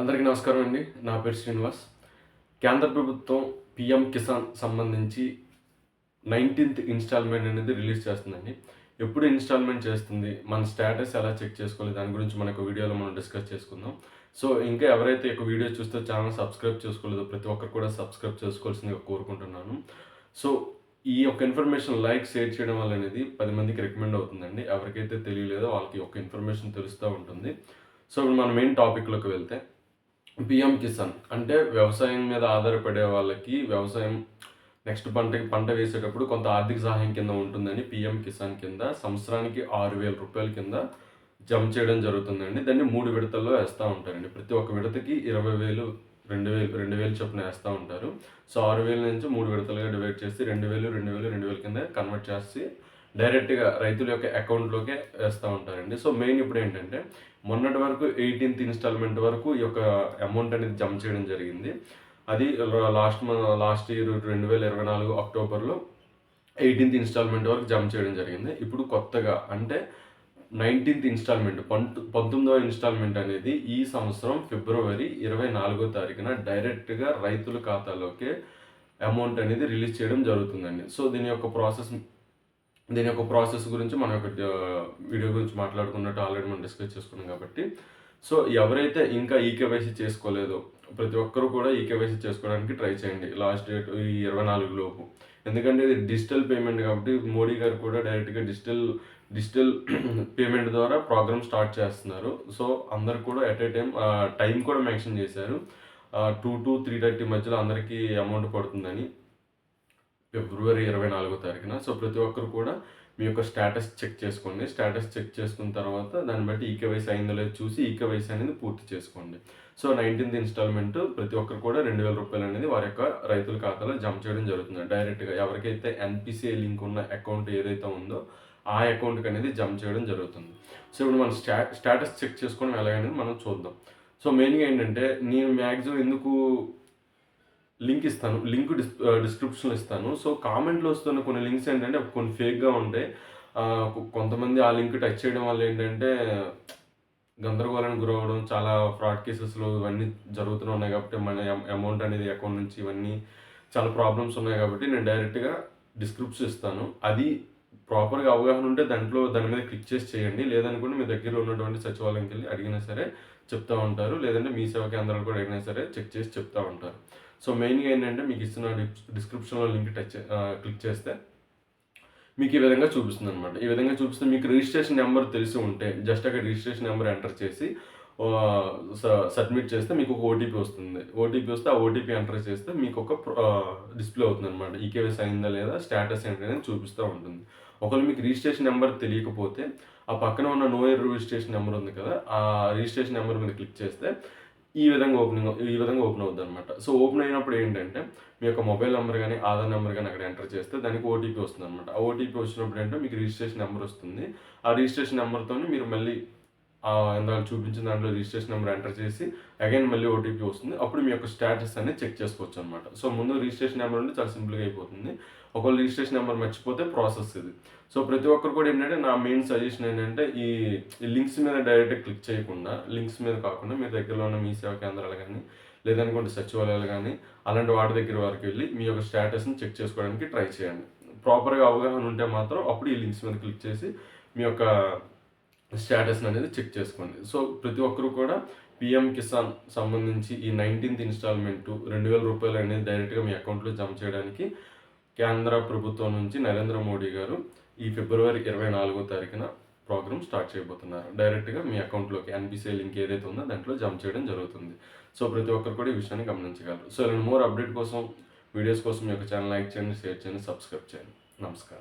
అందరికీ నమస్కారం అండి. నా పేరు శ్రీనివాస్. కేంద్ర ప్రభుత్వం పిఎం కిసాన్ సంబంధించి నైన్టీన్త్ ఇన్స్టాల్మెంట్ అనేది రిలీజ్ చేస్తుందండి. ఎప్పుడు ఇన్స్టాల్మెంట్ చేస్తుంది? మన స్టేటస్ ఎలా చెక్ చేసుకోవాలి? దాని గురించి మనకు వీడియోలో మనం డిస్కస్ చేసుకుందాం. సో ఇంకా ఎవరైతే ఒక వీడియో చూస్తే ఛానల్ సబ్స్క్రైబ్ చేసుకోలేదో ప్రతి ఒక్కరు కూడా సబ్స్క్రైబ్ చేసుకోవాల్సిందిగా కోరుకుంటున్నాను. సో ఈ యొక్క ఇన్ఫర్మేషన్ లైక్ షేర్ చేయడం వల్ల అనేది పది మందికి రికమెండ్ అవుతుందండి. ఎవరికైతే తెలియలేదో వాళ్ళకి ఒక ఇన్ఫర్మేషన్ తెలుస్తూ ఉంటుంది. సో ఇప్పుడు మన మెయిన్ టాపిక్లోకి వెళ్తే పిఎం కిసాన్. అంటే వ్యవసాయం మీద ఆధారపడే వాళ్ళకి వ్యవసాయం నెక్స్ట్ పంటకి పంట వేసేటప్పుడు కొంత ఆర్థిక సహాయం కింద ఉంటుందని పిఎం కిసాన్ కింద సంవత్సరానికి ఆరు వేల రూపాయల కింద జమ చేయడం జరుగుతుందండి. దాన్ని మూడు విడతల్లో వేస్తూ ఉంటారండి. ప్రతి ఒక్క విడతకి ఇరవై వేలు రెండు వేలు రెండు వేలు చొప్పున వేస్తూ ఉంటారు. సో ఆరు వేల నుంచి మూడు విడతలుగా డివైడ్ చేసి రెండు వేలు రెండు వేలు రెండు వేల కింద కన్వర్ట్ చేసి డైరెక్ట్గా రైతుల యొక్క అకౌంట్లోకే వేస్తూ ఉంటారండి. సో మెయిన్ ఇప్పుడు ఏంటంటే మొన్నటి వరకు ఎయిటీన్త్ ఇన్స్టాల్మెంట్ వరకు ఈ యొక్క అమౌంట్ అనేది జమ చేయడం జరిగింది. అది లాస్ట్ లాస్ట్ ఇయర్ రెండు వేల ఇరవై నాలుగు అక్టోబర్లో ఎయిటీన్త్ ఇన్స్టాల్మెంట్ వరకు జమ చేయడం జరిగింది. ఇప్పుడు కొత్తగా అంటే నైన్టీన్త్ ఇన్స్టాల్మెంట్ పంతొ పంతొమ్మిదవ ఇన్స్టాల్మెంట్ అనేది ఈ సంవత్సరం ఫిబ్రవరి ఇరవై నాలుగో తారీఖున డైరెక్ట్గా రైతుల ఖాతాలోకే అమౌంట్ అనేది రిలీజ్ చేయడం జరుగుతుందండి. సో దీని యొక్క ప్రాసెస్ దీని యొక్క ప్రాసెస్ గురించి మన యొక్క వీడియో గురించి మాట్లాడుకున్నట్టు ఆల్రెడీ మనం డిస్కస్ చేసుకున్నాం కాబట్టి. సో ఎవరైతే ఇంకా ఈకేవైసీ చేసుకోలేదో ప్రతి ఒక్కరు కూడా ఈకేవైసీ చేసుకోవడానికి ట్రై చేయండి. లాస్ట్ డేట్ ఈ ఇరవై నాలుగు లోపు. ఎందుకంటే ఇది డిజిటల్ పేమెంట్ కాబట్టి మోడీ గారు కూడా డైరెక్ట్గా డిజిటల్ డిజిటల్ పేమెంట్ ద్వారా ప్రోగ్రామ్ స్టార్ట్ చేస్తున్నారు. సో అందరు కూడా ఎట్ ఏ టైం టైం కూడా మెన్షన్ చేశారు. టూ టు త్రీ థర్టీ మధ్యలో అందరికీ అమౌంట్ పడుతుందని. ఫిబ్రవరి ఇరవై నాలుగో తారీఖున. సో ప్రతి ఒక్కరు కూడా మీ యొక్క స్టేటస్ చెక్ చేసుకోండి. స్టేటస్ చెక్ చేసుకున్న తర్వాత దాన్ని బట్టి ఈకేవైసీ అయిందో లేదో చూసి ఈకేవైసీ అనేది పూర్తి చేసుకోండి. సో నైన్టీన్త్ ఇన్స్టాల్మెంట్ ప్రతి ఒక్కరు కూడా రెండు వేల రూపాయలు అనేది వారి యొక్క రైతుల ఖాతాలో జమ చేయడం జరుగుతుంది. డైరెక్ట్గా ఎవరికైతే ఎన్పిసిఐ లింక్ ఉన్న అకౌంట్ ఏదైతే ఉందో ఆ అకౌంట్కి అనేది జమ చేయడం జరుగుతుంది. సో ఇప్పుడు మనం స్టా స్టేటస్ చెక్ చేసుకోవడం ఎలాగనేది మనం చూద్దాం. సో మెయిన్గా ఏంటంటే నేను మ్యాక్సిమం ఎందుకు లింక్ ఇస్తాను లింక్ డిస్ డిస్క్రిప్షన్లో ఇస్తాను. సో కామెంట్లో వస్తున్న కొన్ని లింక్స్ ఏంటంటే కొన్ని ఫేక్గా ఉంటాయి. కొంతమంది ఆ లింక్ టచ్ చేయడం వల్ల ఏంటంటే గందరగోళానికి గురవడం చాలా ఫ్రాడ్ కేసెస్లో ఇవన్నీ జరుగుతూనే ఉన్నాయి కాబట్టి మన అమౌంట్ అనేది అకౌంట్ నుంచి ఇవన్నీ చాలా ప్రాబ్లమ్స్ ఉన్నాయి కాబట్టి నేను డైరెక్ట్గా డిస్క్రిప్షన్ ఇస్తాను. అది ప్రాపర్గా అవగాహన ఉంటే దాంట్లో దాని మీద క్లిక్ చేసి చేయండి. లేదనుకుంటే మీ దగ్గర ఉన్నటువంటి సచివాలయంకి వెళ్ళి అడిగినా సరే చెప్తూ ఉంటారు. లేదంటే మీ సేవా కేంద్రాలు కూడా అడిగినా సరే చెక్ చేసి చెప్తూ ఉంటారు. సో మెయిన్గా ఏంటంటే మీకు ఇస్తున్న డిస్క్రిప్షన్లో లింక్ టచ్ క్లిక్ చేస్తే మీకు ఈ విధంగా చూపిస్తుంది అనమాట ఈ విధంగా చూపిస్తే మీకు రిజిస్ట్రేషన్ నెంబర్ తెలిసి ఉంటే జస్ట్ అక్కడ రిజిస్ట్రేషన్ నెంబర్ ఎంటర్ చేసి సబ్మిట్ చేస్తే మీకు ఒక ఓటీపీ వస్తుంది. ఓటీపీ వస్తే ఆ ఓటీపీ ఎంటర్ చేస్తే మీకు ఒక డిస్ప్లే అవుతుంది అనమాట ఈకేవైస్ అయిందా లేదా స్టేటస్ ఏంటి అనేది చూపిస్తూ ఉంటుంది. ఒకవేళ మీకు రిజిస్ట్రేషన్ నెంబర్ తెలియకపోతే ఆ పక్కన ఉన్న నో ఇయర్ రిజిస్ట్రేషన్ నెంబర్ ఉంది కదా ఆ రిజిస్ట్రేషన్ నెంబర్ మీద క్లిక్ చేస్తే ఈ విధంగా ఓపెనింగ్ ఈ విధంగా ఓపెన్ అవుతుంది అనమాట సో ఓపెన్ అయినప్పుడు ఏంటంటే మీ యొక్క మొబైల్ నెంబర్ కానీ ఆధార్ నెంబర్ కానీ అక్కడ ఎంటర్ చేస్తే దానికి ఓటీపీ వస్తుంది అనమాట ఆ ఓటీపీ వచ్చినప్పుడు ఏంటంటే మీకు రిజిస్ట్రేషన్ నెంబర్ వస్తుంది. ఆ రిజిస్ట్రేషన్ నెంబర్తో మీరు మళ్ళీ ఇందాక చూపించిన దాంట్లో రిజిస్ట్రేషన్ నెంబర్ ఎంటర్ చేసి అగైన్ మళ్ళీ ఓటీపీ వస్తుంది. అప్పుడు మీ యొక్క స్టేటస్ అనేది చెక్ చేసుకోవచ్చు అనమాట సో ముందు రిజిస్ట్రేషన్ నెంబర్ ఉంటే చాలా సింపుల్గా అయిపోతుంది. ఒకవేళ రిజిస్ట్రేషన్ నెంబర్ మర్చిపోతే ప్రాసెస్ ఇది. సో ప్రతి ఒక్కరు కూడా ఏంటంటే నా మెయిన్ సజెషన్ ఏంటంటే ఈ లింక్స్ మీద డైరెక్ట్ క్లిక్ చేయకుండా లింక్స్ మీద కాకుండా మీ దగ్గరలో ఉన్న మీ సేవా కేంద్రాలు కానీ లేదనుకుంటే సచివాలయాలు కానీ అలాంటి వాటి దగ్గర వారికి వెళ్ళి మీ యొక్క స్టేటస్ని చెక్ చేసుకోవడానికి ట్రై చేయండి. ప్రాపర్గా అవగాహన ఉంటే మాత్రం అప్పుడు ఈ లింక్స్ మీద క్లిక్ చేసి మీ యొక్క స్టేటస్ అనేది చెక్ చేసుకోండి. సో ప్రతి ఒక్కరు కూడా పిఎం కిసాన్ సంబంధించి ఈ నైన్టీన్త్ ఇన్స్టాల్మెంట్ రెండు వేల రూపాయలు అనేది డైరెక్ట్గా మీ అకౌంట్లో జమ చేయడానికి కేంద్ర ప్రభుత్వం నుంచి నరేంద్ర మోడీ గారు ఈ ఫిబ్రవరి ఇరవై నాలుగో తారీఖున ప్రోగ్రామ్ స్టార్ట్ చేయబోతున్నారు. డైరెక్ట్గా మీ అకౌంట్లోకి ఎన్బిసిఐ లింక్ ఏదైతే ఉందో దాంట్లో జమ చేయడం జరుగుతుంది. సో ప్రతి ఒక్కరు కూడా ఈ విషయాన్ని గమనించగలరు. సో నేను మోర్ అప్డేట్ కోసం వీడియోస్ కోసం మీ యొక్క ఛానల్ లైక్ చేయండి షేర్ చేయండి సబ్స్క్రైబ్ చేయండి. నమస్కారం.